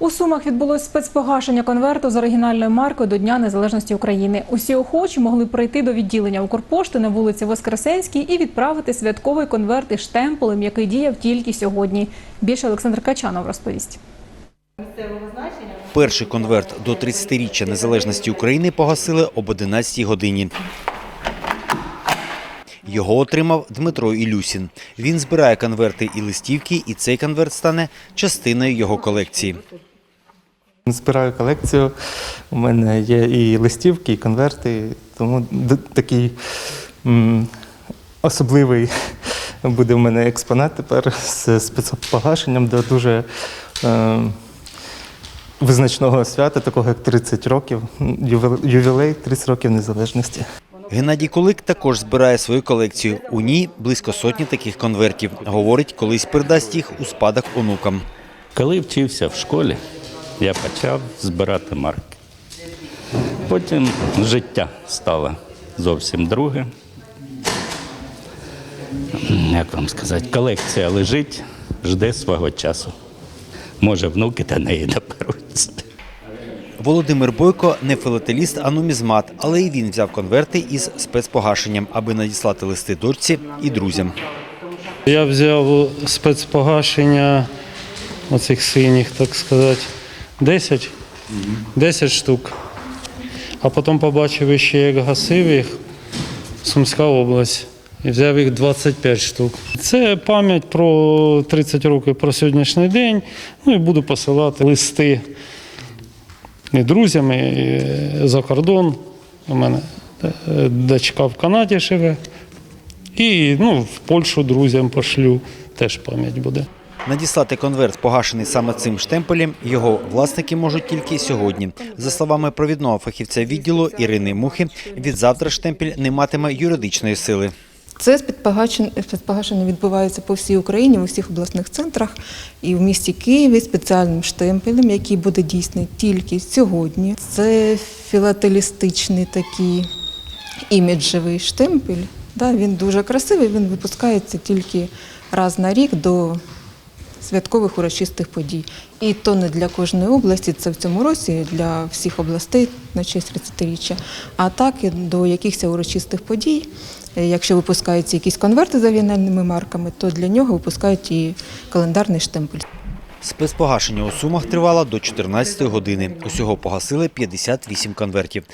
У Сумах відбулось спецпогашення конверту з оригінальною маркою до Дня Незалежності України. Усі охочі могли прийти до відділення Укрпошти на вулиці Воскресенській і відправити святковий конверт із штемпелем, який діяв тільки сьогодні. Більше Олександр Качанов розповість. Перший конверт до 30-річчя незалежності України погасили об 11 годині. Його отримав Дмитро Ілюсін. Він збирає конверти і листівки, і цей конверт стане частиною його колекції. Збираю колекцію. У мене є і листівки, і конверти, тому такий м, особливий буде в мене експонат тепер з спецпогашенням до дуже е, визначного свята, такого як 30 років, ювілей 30 років незалежності. Геннадій Кулик також збирає свою колекцію. У ній близько сотні таких конвертів. Говорить, колись передасть їх у спадок онукам. Коли вчився в школі, я почав збирати марки. Потім життя стало зовсім друге. Як вам сказати, колекція лежить, жде свого часу. Може, внуки до неї доберуться. Володимир Бойко не філателіст, а нумізмат, але і він взяв конверти із спецпогашенням, аби надіслати листи дочці і друзям. Я взяв спецпогашення оцих синіх, так сказати, 10, 10 штук. А потім побачив ще, як гасив їх Сумська область. І взяв їх 25 штук. Це пам'ять про 30 років про сьогоднішній день. Ну і буду посилати листи і друзям, і за кордон. У мене е, дочка в Канаді живе. І ну, в Польщу друзям пошлю, теж пам'ять буде. Надіслати конверт, погашений саме цим штемпелем, його власники можуть тільки сьогодні. За словами провідного фахівця відділу Ірини Мухи, від завтра штемпель не матиме юридичної сили. Це спецпогашення відбувається по всій Україні, в усіх обласних центрах і в місті Києві спеціальним штемпелем, який буде дійсний тільки сьогодні. Це філателістичний такий іміджевий штемпель. Він дуже красивий, він випускається тільки раз на рік до святкових урочистих подій. І то не для кожної області, це в цьому році для всіх областей на честь 30-річчя. А так і до якихось урочистих подій. Е, Якщо випускаються якісь конверти з оригінальними марками, то для нього випускають і календарний штемпель. Спецпогашення у Сумах тривало до 14 години. Усього погасили 58 конвертів.